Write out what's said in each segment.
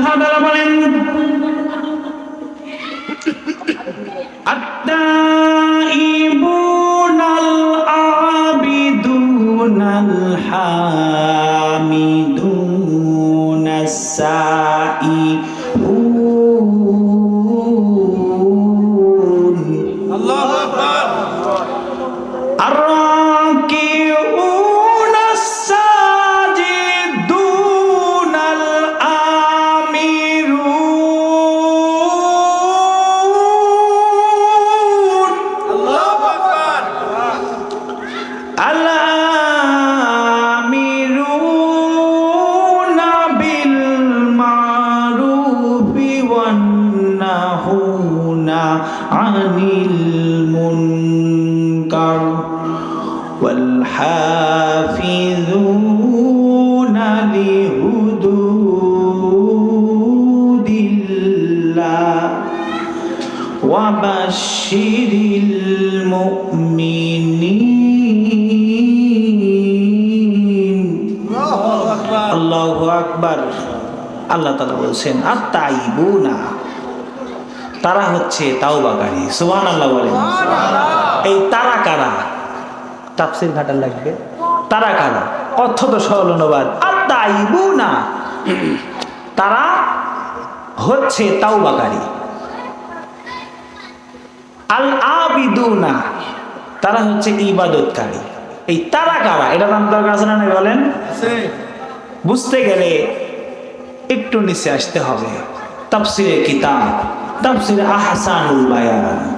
আল্লাহ বলেন المنكر والحافظون لحدود الله وبشر المؤمنين আল্লাহ আকবার আল্লাহ তালা বলছেন আর তাইবু না তারা হচ্ছে তাওবাকারী সুবহান আল্লাহ বলেন এই তারা কারা? তাফসির ঘাটার লাগবে। তারা কারা? অর্থ তো সরল অনুবাদ। আর তাইবু না তারা হচ্ছে তাওবাকারী। আল আবিদুনা তারা হচ্ছে ইবাদতকারী। এই তারা কারা? এটা আপনার কাছে না বলেন? বুঝতে গেলে একটু নিচে আসতে হবে। তাফসিরে কিতাব, তাফসিরে আহসানুল বায়ান।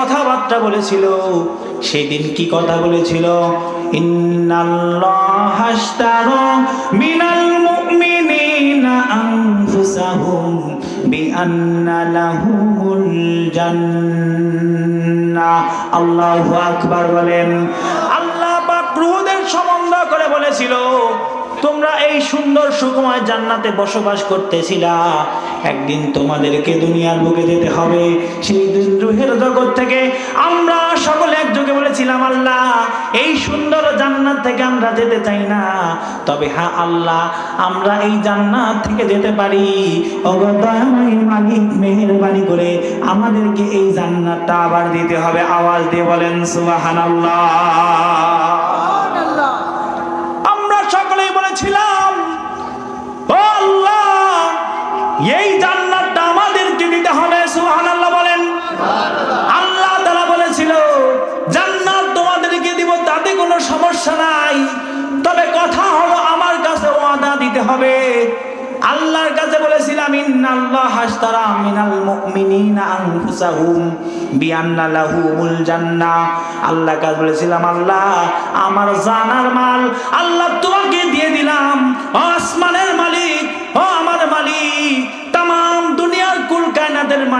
কথাবার্তা বলেছিল। সেদিন কি কথা বলেছিল? বলেন। আল্লাহ সম্বন্ধ করে বলেছিল, তোমরা এই সুন্দর সুকুমার জান্নাতে বসবাস করতেছিলা। একদিন তোমাদেরকে দুনিয়ার বুকে যেতে হবে। সেই দিন জগৎ থেকে আমরা সকলে একযোগে বলেছিলাম আল্লাহ এই সুন্দর জান্নাত থেকে আমরা যেতে চাই না। তবে হ্যাঁ আল্লাহ আমরা এই জান্নাত থেকে যেতে পারি। মালিক মেহেরবানি করে আমাদেরকে এই জান্নাতটা আবার দিতে হবে। আওয়াজ দিয়ে বলেন সুবহানাল্লাহ। আমরা সকলেই বলেছিলাম দিতে হবে। আল্লাহর কাছে বলেছিলাম, ইন্নাল্লাহ হাসতারা মিনাল মুমিনিনা আনফুসাহুম বিআন্না লাহুমুল জান্নাহ আল্লাহ কাছে বলেছিলাম, আল্লাহ, আমার জানার মাল আল্লাহ তোমাকে দিয়ে দিলাম। ও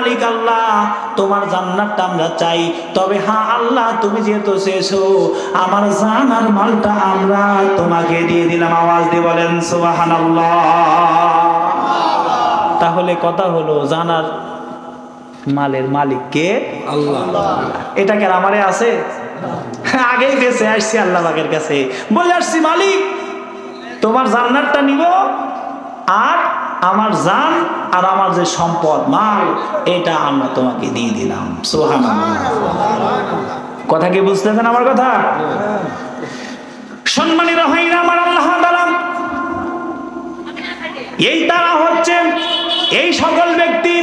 মালিক আল্লাহ তোমার জান্নাতটা আমরা চাই। তবে হ্যাঁ আল্লাহ তুমি যেহেতু শেষো আমার জানার মালটা আমরা তোমাকে দিয়ে দিলাম। আওয়াজ দিয়ে বলেন সুবহানাল্লাহ। তাহলে কথা হলো জানার মালের মালিক কে? আল্লাহ। এটা কেন আমারে আছে? আগেই বেঁচে আসছি আল্লাহ পাকের কাছে। বলে আসছি মালিক তোমার জান্নাতটা নিব আর আমার জান আর আমার যে সম্পদ, মাল, এটা আমরা তোমাকে দিয়ে দিলাম। সোহান কথা কি বুঝতেছেন আমার কথা? সম্মানিত হয় না আমার আল্লাহ এই তারা হচ্ছে এই সকল ব্যক্তি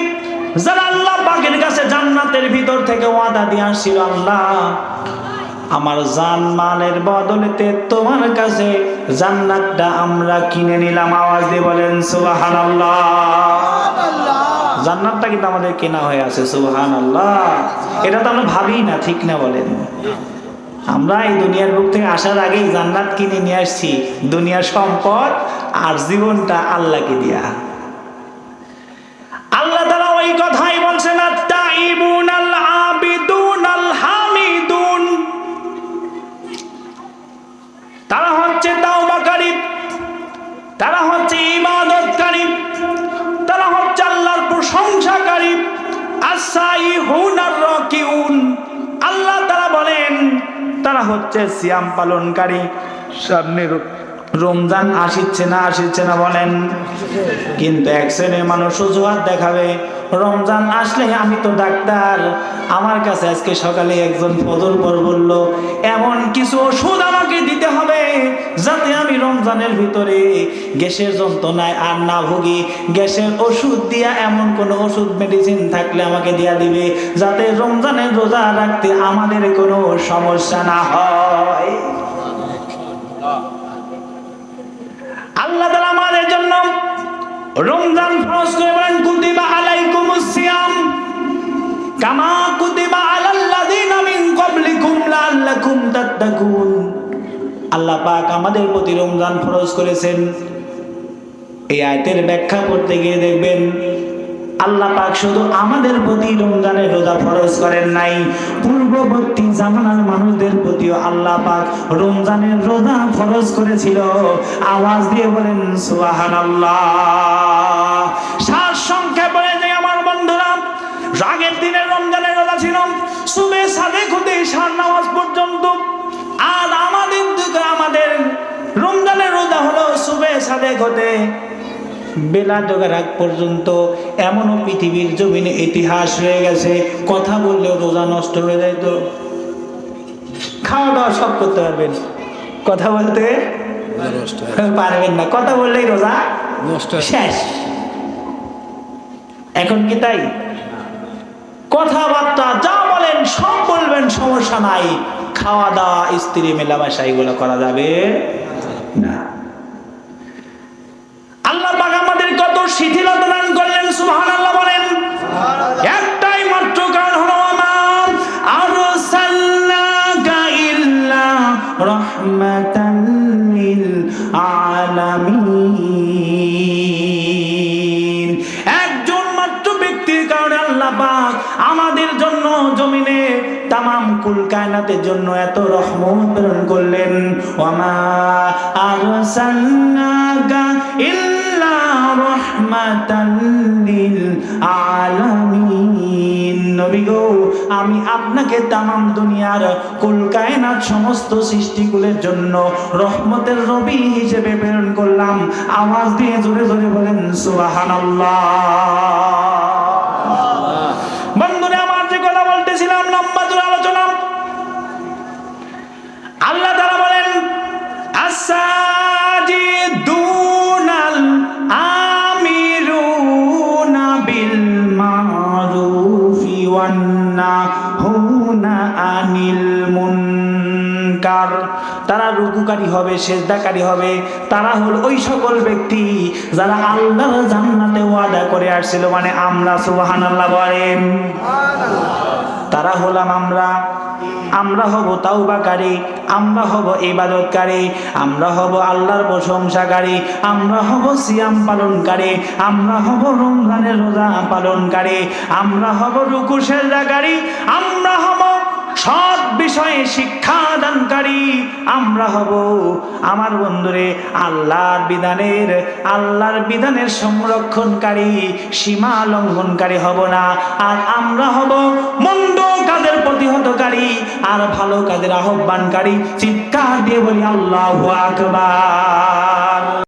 যারা আল্লাহ পাকের কাছে জান্নাতের ভিতর থেকে ওয়াদা দিয়ে আসছিল, আল্লাহ আমার জান মালের বদলেতে তোমার কাছে জান্নাতটা আমরা কিনে নিলাম। আওয়াজ দিয়ে বলেন সুবহানাল্লাহ। জান্নাতটা কিন্তু আমাদের কেনা হয়ে আছে সুবহানাল্লাহ। এটা তো আমরা ভাবি না ঠিক না বলেন? আমরা এই দুনিয়ার বুক থেকে আসার আগেই জান্নাত কিনে নিয়ে আসছি। দুনিয়ার সম্পদ আর জীবনটা আল্লাহকে দিয়া। তারা হচ্ছে তাওবাকারী, তারা হচ্ছে ইবাদতকারী, তারা হচ্ছে আল্লাহর প্রশংসাকারী। আসাইহুন আর রাকিউন, আল্লাহ তারা বলেন, তারা হচ্ছে সিয়াম পালনকারী। সামনে রমজান আসিচ্ছে না আসিচ্ছে না বলেন, কিন্তু এক শ্রেণির মানুষ অজুহাত দেখাবে। রমজান আসলে আমি তো ডাক্তার। আমার কাছে আজকে সকালে একজন ফজর পর বলল, এমন কিছু ওষুধ আমাকে দিতে হবে যাতে আমি রমজানের ভিতরে গ্যাসের যন্ত্রণায় আর না ভুগি। গ্যাসের ওষুধ দিয়া এমন কোনো ওষুধ মেডিসিন থাকলে আমাকে দিয়া দিবে, যাতে রমজানের রোজা রাখতে আমাদের কোনো সমস্যা না হয়। আল্লাহ তাআলা আমাদের জন্য রমজান ফরজ করে পাক আমাদের প্রতি রমজান ফরজ করেছেন। এই আয়াতের ব্যাখ্যা করতে গিয়ে দেখবেন আল্লাহ পাক শুধু আমাদের প্রতি রমজানের রোজা ফরজ করেন নাই, পূর্ববর্তী জামানার মানুষদের প্রতিও আল্লাহ পাক রমজানের রোজা ফরজ করেছিল। আওয়াজ দিয়ে বলেন, সুবহানাল্লাহ। সার সংখ্যা বলে যে, আমার বন্ধুরা, আগের দিনের রমজানের রোজা ছিল, সুবে ঘটে। বেলা জোগার আগ পর্যন্ত এমনও পৃথিবীর জমিনে ইতিহাস হয়ে গেছে কথা বললেও রোজা নষ্ট হয়ে যায় তো। খাওয়া দাওয়া সব করতে পারবেন। কথা বলতে পারবেন না। কথা বললেই রোজা শেষ। এখন কি তাই? কথাবার্তা যা বলেন সব বলবেন সমস্যা নাই। খাওয়া দাওয়া স্ত্রী মেলামেশা এগুলো করা যাবে না। একজন মাত্র ব্যক্তির কারণে আল্লাহ আমাদের জন্য জমিনে তাম কুল কায়নাতের জন্য এত রহমত প্রেরণ করলেন। ওমা আর লিল আলামিন। আমি আপনাকে তামাম দুনিয়ার কলকায়নার সমস্ত সৃষ্টিগুলোর জন্য রহমতের রবি হিসেবে প্রেরণ করলাম। আওয়াজ দিয়ে জোরে জোরে বলেন, সুবহানাল্লাহ। আনিল মুনকার। তারা রুকুকারী হবে, সেজদাকারী হবে। তারা হল ওই সকল ব্যক্তি যারা জান্নাতে ওয়াদা করে আসছিল মানে আমরা, সুবহানাল্লাহ বলেন। তারা হলাম আমরা। আমরা হব তাওবাকারী, আমরা হব ইবাদতকারী, আমরা হব আল্লাহর প্রশংসাকারী, আমরা হব সিয়াম পালনকারী, আমরা হব রমজানের রোজা পালনকারী, আমরা হব রুকু সেজদাকারী, আমরা হব সৎ বিষয়ে শিক্ষা দানকারী আমরা হব। আমার বন্ধুরে, আল্লাহর বিধানের আল্লাহর বিধানের সংরক্ষণকারী সীমা লঙ্ঘনকারী হব না। আর আমরা হব মন্দ কাজের প্রতিহতকারী, আর ভালো কাজের আহ্বানকারী। চিৎকার দিয়ে বলি, আল্লাহ আকবার।